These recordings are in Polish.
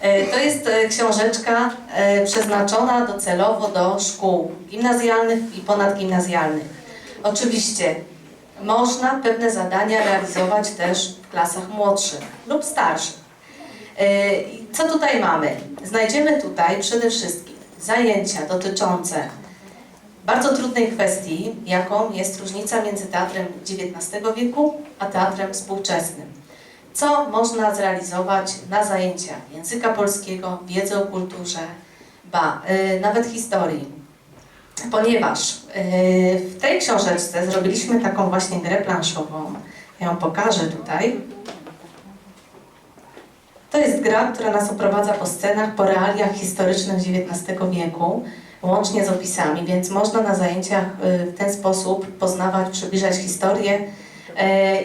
E, To jest e, książeczka e, przeznaczona docelowo do szkół gimnazjalnych i ponadgimnazjalnych. Oczywiście można pewne zadania realizować też w klasach młodszych lub starszych. Co tutaj mamy? Znajdziemy tutaj przede wszystkim zajęcia dotyczące bardzo trudnej kwestii, jaką jest różnica między teatrem XIX wieku a teatrem współczesnym. Co można zrealizować na zajęciach języka polskiego, wiedzy o kulturze, ba, y, nawet historii. Ponieważ y, w tej książeczce zrobiliśmy taką właśnie grę planszową, ja ją pokażę tutaj. To jest gra, która nas oprowadza po scenach, po realiach historycznych XIX wieku, łącznie z opisami, więc można na zajęciach y, w ten sposób poznawać, przybliżać historię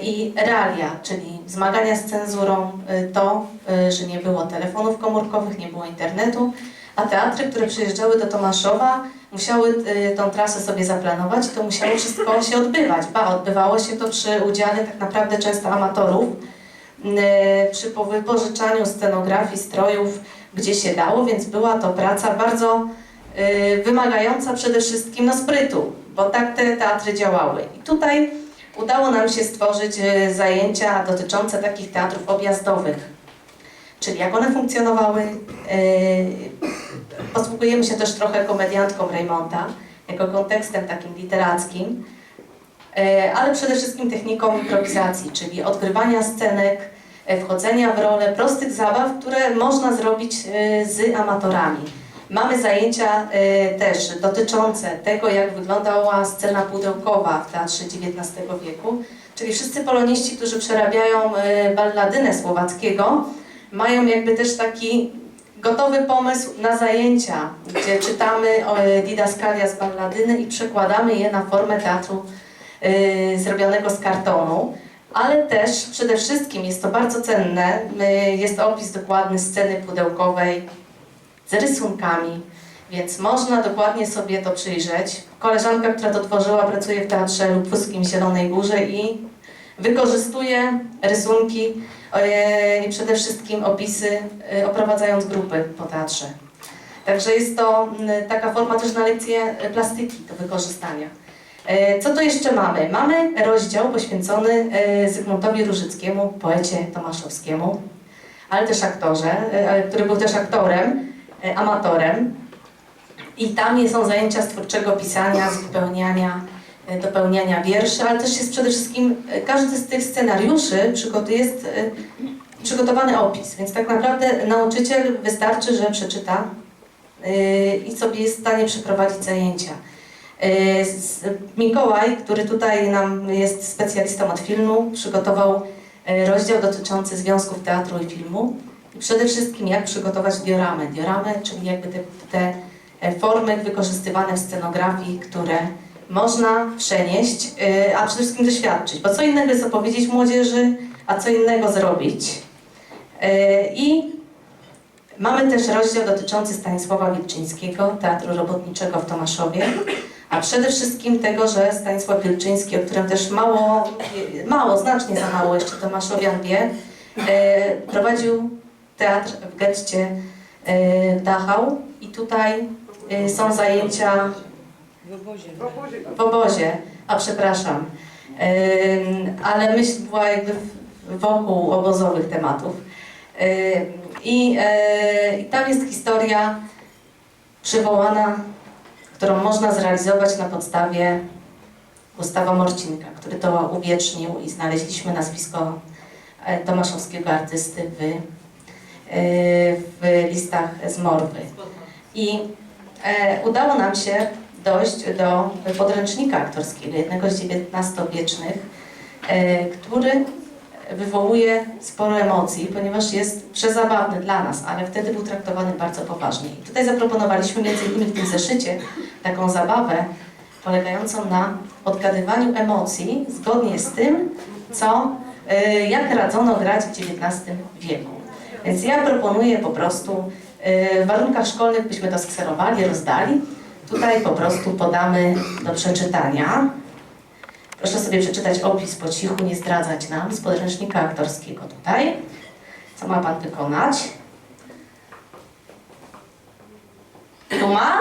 i realia, czyli zmagania z cenzurą, y, to, y, że nie było telefonów komórkowych, nie było internetu, a teatry, które przyjeżdżały do Tomaszowa, musiały tą trasę sobie zaplanować i to musiało wszystko się odbywać. Ba, odbywało się to przy udziale tak naprawdę często amatorów, przy wypożyczaniu scenografii, strojów, gdzie się dało, więc była to praca bardzo wymagająca przede wszystkim no, sprytu, bo tak te teatry działały. I tutaj udało nam się stworzyć y, zajęcia dotyczące takich teatrów objazdowych, czyli jak one funkcjonowały. y, Posługujemy się też trochę komediantką Raymonda, jako kontekstem takim literackim, y, ale przede wszystkim techniką improwizacji, czyli odgrywania scenek, wchodzenia w rolę, prostych zabaw, które można zrobić z amatorami. Mamy zajęcia y, też dotyczące tego, jak wyglądała scena pudełkowa w teatrze XIX wieku, czyli wszyscy poloniści, którzy przerabiają y, balladynę Słowackiego, mają jakby też taki gotowy pomysł na zajęcia, gdzie czytamy y, didaskalia z balladyny i przekładamy je na formę teatru y, zrobionego z kartonu. Ale też przede wszystkim jest to bardzo cenne, y, jest opis dokładny sceny pudełkowej, z rysunkami, więc można dokładnie sobie to przyjrzeć. Koleżanka, która to tworzyła, pracuje w Teatrze Lubuskim Zielonej Górze i wykorzystuje rysunki i przede wszystkim opisy, e, oprowadzając grupy po teatrze. Także jest to m, taka forma też na lekcję e, plastyki do wykorzystania. Co tu jeszcze mamy? Mamy rozdział poświęcony Zygmuntowi Różyckiemu, poecie tomaszowskiemu, ale też aktorze, który był też aktorem, amatorem. I tam są zajęcia z twórczego pisania, z wypełniania, e, dopełniania wierszy, ale też jest przede wszystkim, e, każdy z tych scenariuszy jest e, przygotowany opis, więc tak naprawdę nauczyciel wystarczy, że przeczyta e, i sobie jest w stanie przeprowadzić zajęcia. E, Mikołaj, który tutaj nam jest specjalistą od filmu, przygotował e, rozdział dotyczący związków teatru i filmu. Przede wszystkim jak przygotować dioramę. Dioramę, czyli jakby te, te e, formy wykorzystywane w scenografii, które można przenieść, e, a przede wszystkim doświadczyć. Bo co innego jest opowiedzieć młodzieży, a co innego zrobić. E, I mamy też rozdział dotyczący Stanisława Wilczyńskiego, Teatru Robotniczego w Tomaszowie, a przede wszystkim tego, że Stanisław Wilczyński, o którym też mało, mało, znacznie za mało jeszcze Tomaszowian wie, e, prowadził teatr w getcie e, w Dachau. I tutaj e, są zajęcia w obozie, a przepraszam, Ym, ale myśl była jakby w- wokół obozowych tematów. I, e, I tam jest historia przywołana, którą można zrealizować na podstawie Gustawa Morcinka, który to uwiecznił i znaleźliśmy nazwisko e, tomaszowskiego artysty w, e, w listach z Morwy. I e, udało nam się dojść do podręcznika aktorskiego, jednego z XIX-wiecznych, e, który wywołuje sporo emocji, ponieważ jest przezabawny dla nas, ale wtedy był traktowany bardzo poważnie. I tutaj zaproponowaliśmy między innymi w tym zeszycie taką zabawę polegającą na odgadywaniu emocji zgodnie z tym, co, e, jak radzono grać w XIX wieku. Więc ja proponuję po prostu e, w warunkach szkolnych byśmy to skserowali, rozdali. Tutaj po prostu podamy do przeczytania. Proszę sobie przeczytać opis po cichu, nie zdradzać nam z podręcznika aktorskiego tutaj. Co ma Pan wykonać? Duma?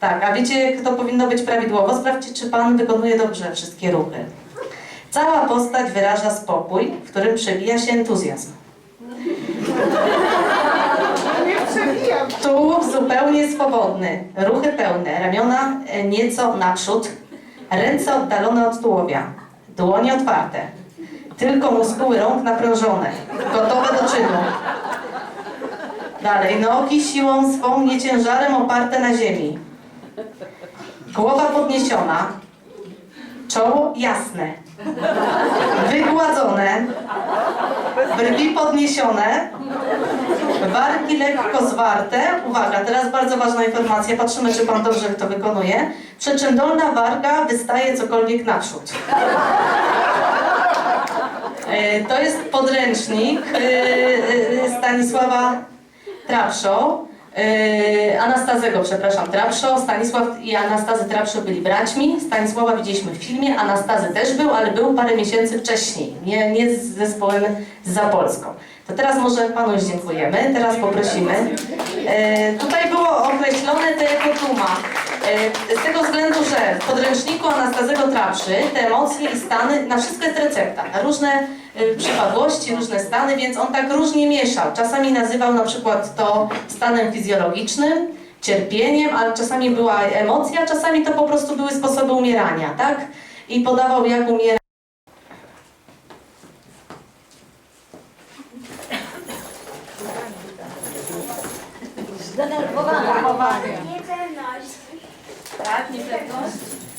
Tak, a wiecie, jak to powinno być prawidłowo? Sprawdźcie, czy Pan wykonuje dobrze wszystkie ruchy. Cała postać wyraża spokój, w którym przebija się entuzjazm. Tułów zupełnie swobodny, ruchy pełne, ramiona e, nieco naprzód, ręce oddalone od tułowia, dłonie otwarte, tylko muskuły rąk naprężone, gotowe do czynu. Dalej, nogi siłą swą, nie ciężarem oparte na ziemi. Głowa podniesiona, czoło jasne, wygładzone, brwi podniesione, Warki lekko zwarte. Uwaga, teraz bardzo ważna informacja. Patrzymy, czy Pan dobrze to wykonuje. Przy czym dolna warga wystaje cokolwiek naprzód. E, To jest podręcznik e, e, Stanisława Trapszo. E, Anastazego, przepraszam, Trapszo. Stanisław i Anastazy Trapszo byli braćmi. Stanisława widzieliśmy w filmie, Anastazy też był, ale był parę miesięcy wcześniej, nie, nie z zespołem z Zapolską. To teraz może Panu już dziękujemy, teraz poprosimy. E, tutaj było określone to jako duma. E, z tego względu, że w podręczniku Anastazego Trapszy te emocje i stany, na wszystko jest recepta, na różne e, przypadłości, różne stany, więc on tak różnie mieszał. Czasami nazywał na przykład to stanem fizjologicznym, cierpieniem, ale czasami była emocja, czasami to po prostu były sposoby umierania, tak? I podawał jak umiera. Niepewność. Tak, niepewność.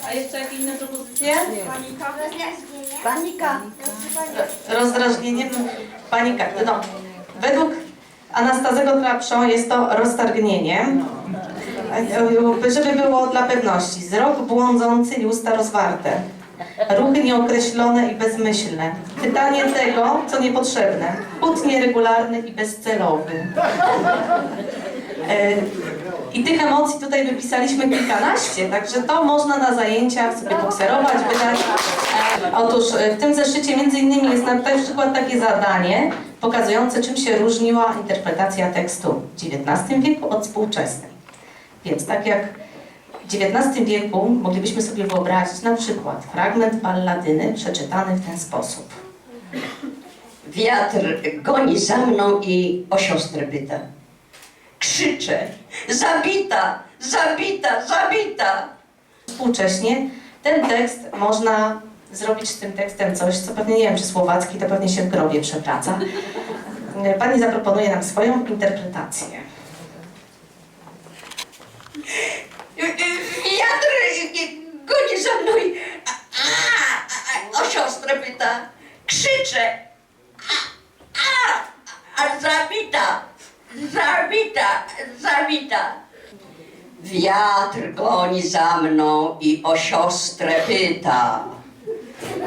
A jeszcze jakie inne propozycje? Rozjaśnienie. Panika. rozdrażnieniem panika. No, według Anastazego Trapszą jest to roztargnienie. Żeby było dla pewności. Wzrok błądzący i usta rozwarte. Ruchy nieokreślone i bezmyślne. Pytanie tego, co niepotrzebne. Chód nieregularny i bezcelowy. I tych emocji tutaj wypisaliśmy kilkanaście, także to można na zajęciach sobie bokserować, wydać. Otóż e, w tym zeszycie między innymi jest na przykład takie zadanie pokazujące czym się różniła interpretacja tekstu w XIX wieku od współczesnej. Więc tak jak w XIX wieku moglibyśmy sobie wyobrazić na przykład fragment balladyny przeczytany w ten sposób. Wiatr goni za mną i o siostrę pyta. Krzyczę. Zabita, zabita, zabita. Współcześnie ten tekst można zrobić z tym tekstem coś, co pewnie nie wiem, czy słowacki, to pewnie się w grobie przewraca. Pani zaproponuje nam swoją interpretację. Wiatr goni za mną i o siostrę pyta. Krzyczę. A, a, a zabita, zabita, zabita. Wiatr goni za mną i o siostrę pyta.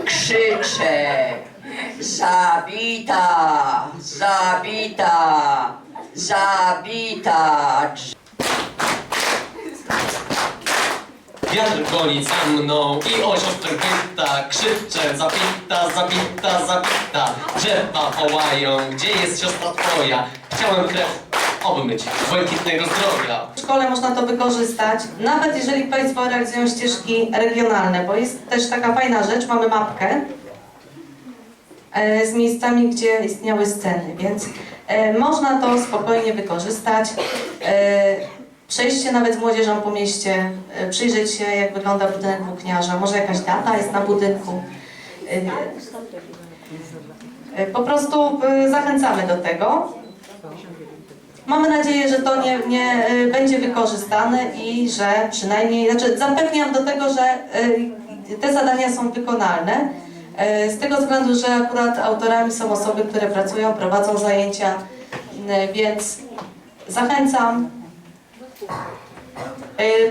Krzyczę. Zabita, zabita, zabita. Wiatr goni za mną i o siostrę pyta Krzyczę, zabita, zabita, zabita Drzewa wołają, gdzie jest siostra twoja? Chciałem krew obmyć, błękitnego zdrowia W szkole można to wykorzystać, nawet jeżeli Państwo realizują ścieżki regionalne, bo jest też taka fajna rzecz, mamy mapkę e, z miejscami, gdzie istniały sceny, więc e, można to spokojnie wykorzystać. E, Przejść się nawet z młodzieżą po mieście, przyjrzeć się jak wygląda budynek włókniarza, może jakaś data jest na budynku. Po prostu zachęcamy do tego. Mamy nadzieję, że to nie, nie y, będzie wykorzystane i że przynajmniej, znaczy zapewniam do tego, że y, te zadania są wykonalne. y, Z tego względu, że akurat autorami są osoby, które pracują, prowadzą zajęcia, więc zachęcam.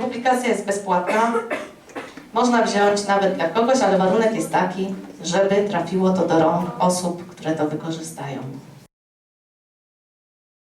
Publikacja jest bezpłatna. Można wziąć nawet dla kogoś, ale warunek jest taki, żeby trafiło to do rąk osób, które to wykorzystają.